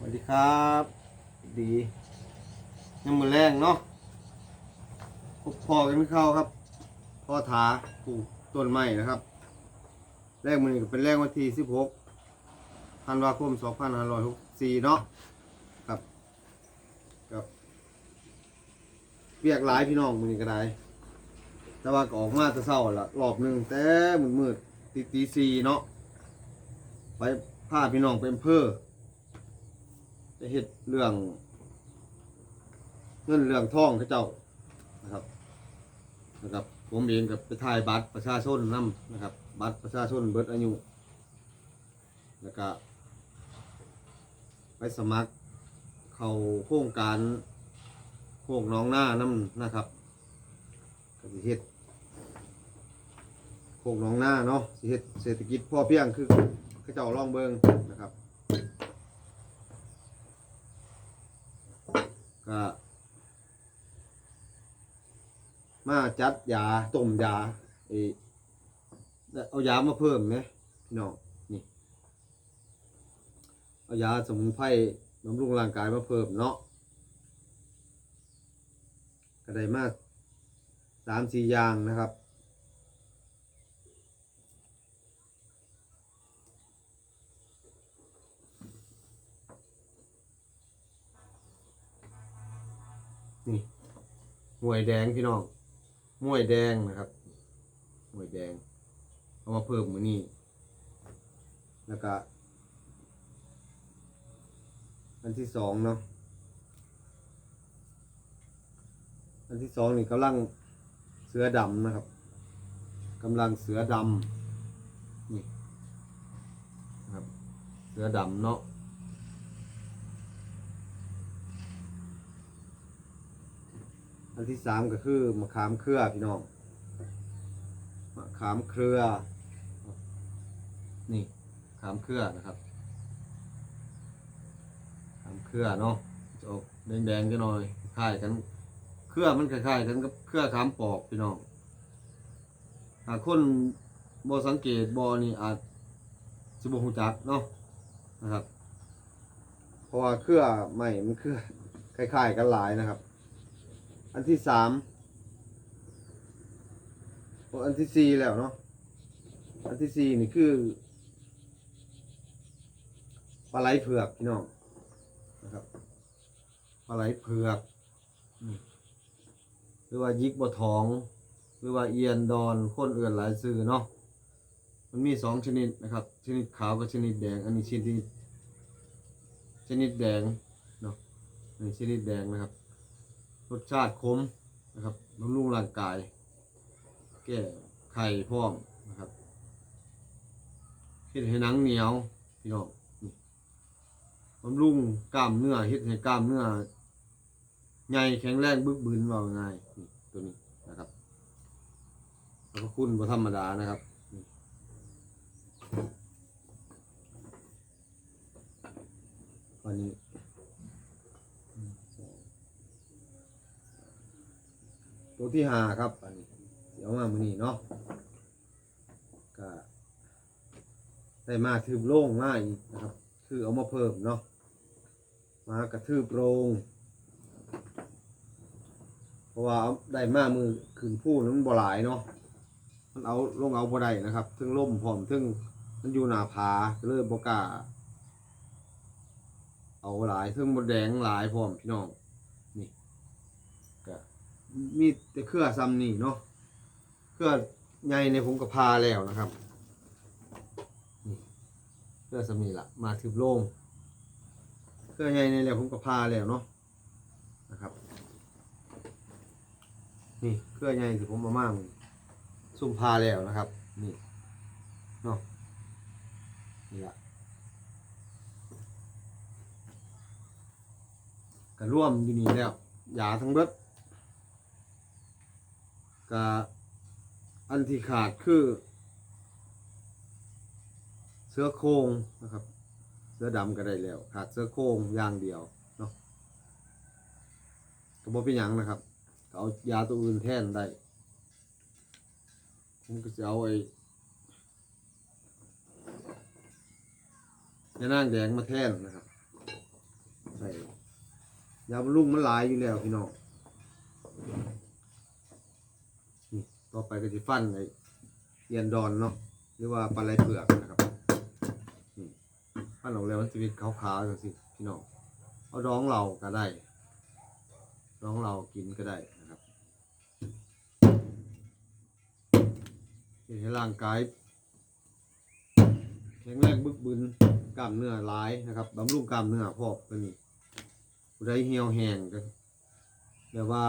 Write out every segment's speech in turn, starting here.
สวัสดีครับ ดียังมือแรงเนาะพวกพ่อกันไม่เข้าครับ พ่อถาปลูกต้นไม้นะครับ แรกมือนี้ก็เป็นแรกวันที่สิบหกธันวาคมสองพันห้าร้อยหกสี่เนาะครับครับเรียกหลายพี่น้องมือนี้ก็ได้ แต่ว่าก็ออกมาจะเศร้าละรอบหนึ่งแต่มืดมืดตีตีสี่เนาะไปพาพี่น้องเป็นเพื่อ จะเฮ็ดเรื่อง เงินเรื่องท่องเขาเจ้านะครับนะครับ ผมเองกับไปถ่ายบัตรประชาชนนํนะครับ บัตรประชาชนเบิดอายุแล้วก็ไปสมัคร เข้าโครงการโคกน้องหน้านํนะครับก็สิเฮ็ดโคกน้องหน้าเนาะสิเฮ็ดเศรษฐกิจพ่อเพียงคือเขาเจ้าล่องเบิงนะครับ ก็ มาจัดยาต้มยาเอเอายามาเพิ่มไหมพี่น้องนี่ เอายาสมุนไพรบำรุงร่างกายมาเพิ่มเนาะก็ได้มาสามสี่อย่างนะครับนี่หวยแดงพี่น้อง หวยแดงนะครับหวยแดง เอามาเพิ่มมือนี่แล้วก็อันที่สองเนาะอันที่สองนี่กำลังเสือดำนะครับกำลังเสือดำนี่นะครับ เสือดำเนาะ อันที่สามก็คือมะขามเครือพี่น้องมะขามเครือ นี่มะขามเครือนะครับมะขามเครือเนาะจะออกแดงๆกันหน่อยคล้ายกันเครือมันคล้ายๆกันกับเครือขามปอกพี่น้องหากคนบ่สังเกตบ่นี่อาจสิบ่ฮู้จักเนาะนะครับ เพราะว่าเครือใหม่มันเครือคล้ายๆกันหลายนะครับ อันที่สามโอ้อันที่สี่แล้วเนาะอันที่สี่นี่คือปลาไหลเผือกพี่น้องนะครับปลาไหลเผือกหรือว่ายิกบะทอง หรือว่าเอียนดอนคนเอื่นหลายซื้อเนาะมันมีสองชนิดนะครับ ชนิดขาวกับชนิดแดง อันนี้ชนิดชนิดแดงเนาะนี่ชนิดแดงนะครับ รสชาติขมนะครับบำรุงร่างกาย แก้ไข้พร้อมนะครับเฮ็ดให้หนังเหนียวพี่น้องนี่บำรุงกล้ามเนื้อเฮ็ดให้กล้ามเนื้อใหญ่แข็งแรงบึกบึนว่าง่ายนี่ตัวนี้นะครับแล้วก็คุณบ่ธรรมดานะครับนี่วันนี้ ตัวที่หาครับอันนี้เดี๋ยวมามือนี้เนาะก็ได้มาทืบโล่งมาอีกนะครับ คือเอามาเพิ่มเนาะมากระทืบโรงเพราะว่าเอาได้มามือขึ้นผู้นั้นมันบ่หลายเนาะมันเอาลงเอาบ่ได้นะครับถึงล่มพร้อมถึงมันอยู่หน้าผาเลยบ่กล้าเอาหลายถึงมดแดงหลายพร้อมพี่น้อง มีแต่เครือซ้ำนี่เนาะเครือใหญ่ในผมก็พาแล้วนะครับนี่เครือซ้ำนี่ละมาถึงโล่งเครือใหญ่ในแล้วผมก็พาแล้วเนาะนะครับ นี่เครือใหญ่ที่ผมมามามึงซุ่มพาแล้วนะครับ นี่เนาะนี่ละก็ร่วมอยู่นี่แล้วยาทั้งเบิด ก็อันที่ขาดคือ เสื้อโครงนะครับ เสื้อดำก็ได้แล้ว ขาดเสื้อโครงอย่างเดียวเนาะก็บ่เป็นหยังนะครับเอายาตัวอื่นแทนได้ผมก็จะเอาไอ้ยานางแดงมาแทนนะครับใส่ยาบำรุงมันหลายอยู่แล้วพี่น้องนี่ ต่อไปก็จะฟันไอ้เอียนดอนเนาะหรือว่าปลาไหลเผือกนะครับฟันออกแล้วมันจะเป็นขาวๆอย่างสิพี่น้องเอาดองเราก็ได้ดองเรากินก็ได้นะครับเฮ็ดให้ร่างกายแข็งแรงบึกบึนกล้ามเนื้อหลายนะครับบำรุงกล้ามเนื้อพอกตัวนี้ผู้ใดเหี่ยวแห้งก็แบบว่า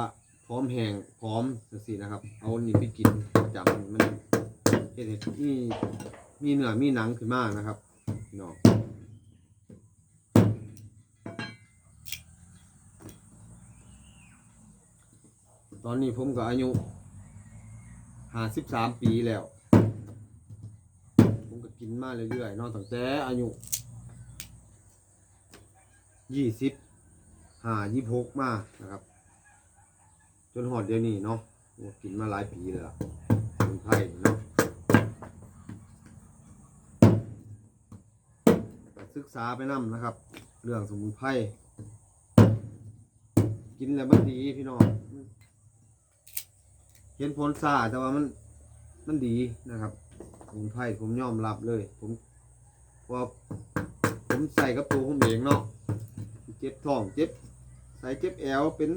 พร้อมแห้งพร้อมจังซี่นะครับ เอานี่ไปกินประจำมันเฮ็ดให้มีมีเนื้อมีหนังขึ้นมากนะครับพี่น้องตอนนี้ผมก็อายุห้าสิบสามปีแล้ว ผมก็กินมาเรื่อยๆนอนตั้งแต่อายุยี่สิบห้ายี่หกมานะครับ จนหอดเดี๋ยวนี้เนาะกินมาหลายปีเลยล่ะสมุนไพรเนาะศึกษาไปนํนะครับ เรื่องสมุนไพรกินแล้วมันดีพี่น้องเห็นผลซาแต่ว่ามันมันดีนะครับสมุนไพรผมยอมรับเลย ผมพราะว่าผมใส่กับตัวผมเองเนาะเจ็บท้องเจ็บใส่เจ็บแอวเป็น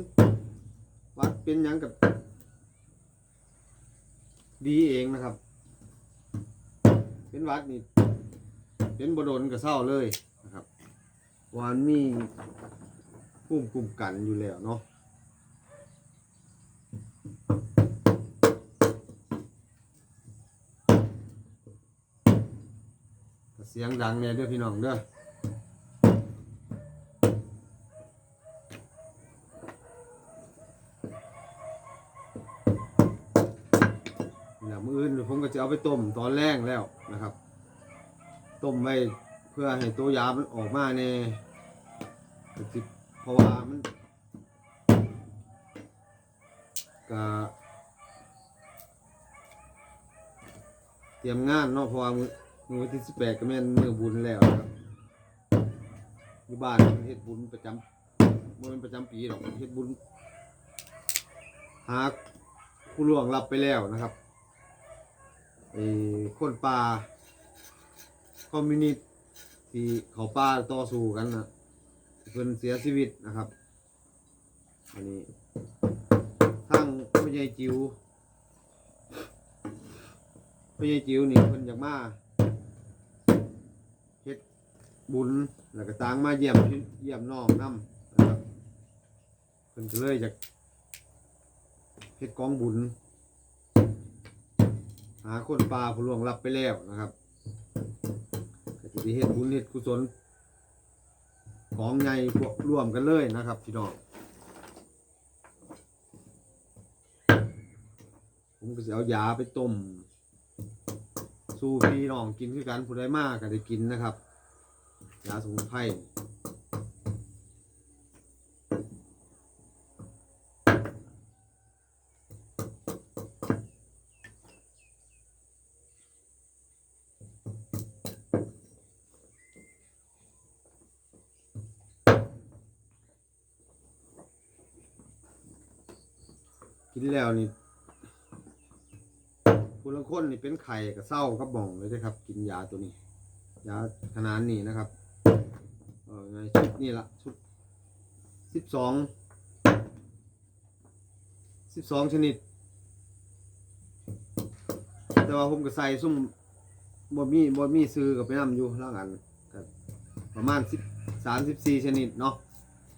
เป็นยังกับ ดีเองนะครับ เป็นวัดนี่เป็นบดนกับเศร้าเลยนะครับวานมีภูมิคุ้มกันอยู่แล้วเนาะเสียงดังเนี่ยเด้อพี่น้องเด้อ ไปต้มตอนแรกแล้วนะครับ ต้มไว้เพื่อให้ตัวยามันออกมาเนี่ยเพราะว่ามันก็เตรียมงานเนาะเพราะว่ามือมือที่สิบแปดก็แม่นมือบุญแล้วนะครับอยู่บ้านเฮ็ดบุญประจำบ่แมันประจำปีหรอกเฮ็ดบุญหาผู้ล่วงรับไปแล้วนะครับ ไอ้คนป่าคอมมิวนิสต์ที่เขาป่าต่อสู้กันนะเพิ่นเสียชีวิตนะครับ อันนี้ทั้งพ่อใหญ่จิ๋วพ่อใหญ่จิ๋วนี่เพิ่นอยากมาเฮ็ดบุญแล้วก็ต่างมาเยี่ยมเยี่ยมน้องนำนะครับเพิ่นก็เลยจากเฮ็ดกองบุญาคนป่าผู้ล่วงลับไปแล้วนะครับก็จะได้เฮ็ดบุญเฮ็ดกุศล ของใหญ่พวกร่วมกันเลยนะครับพี่น้องผมก็จะเอายาไปต้ม สู้พี่น้องกินคือกันผู้ใดมากก็ได้กินนะครับยาสมุนไพร กินแล้วนี่ผู้ลางคนนี่เป็นไข่กับเศร้ากับหม่องเลยนะครับ กินยาตัวนี้ ยาขนาดนี้นะครับเออไงชุดนี่ละชุดสิบสองสิบสองชนิด แต่ว่าผมก็ใส่ซุ่มบ่มีบ่มีซื้อกับไปนำอยู่แล้วกันประมาณสิบสามสิบสี่ชนิดเนาะ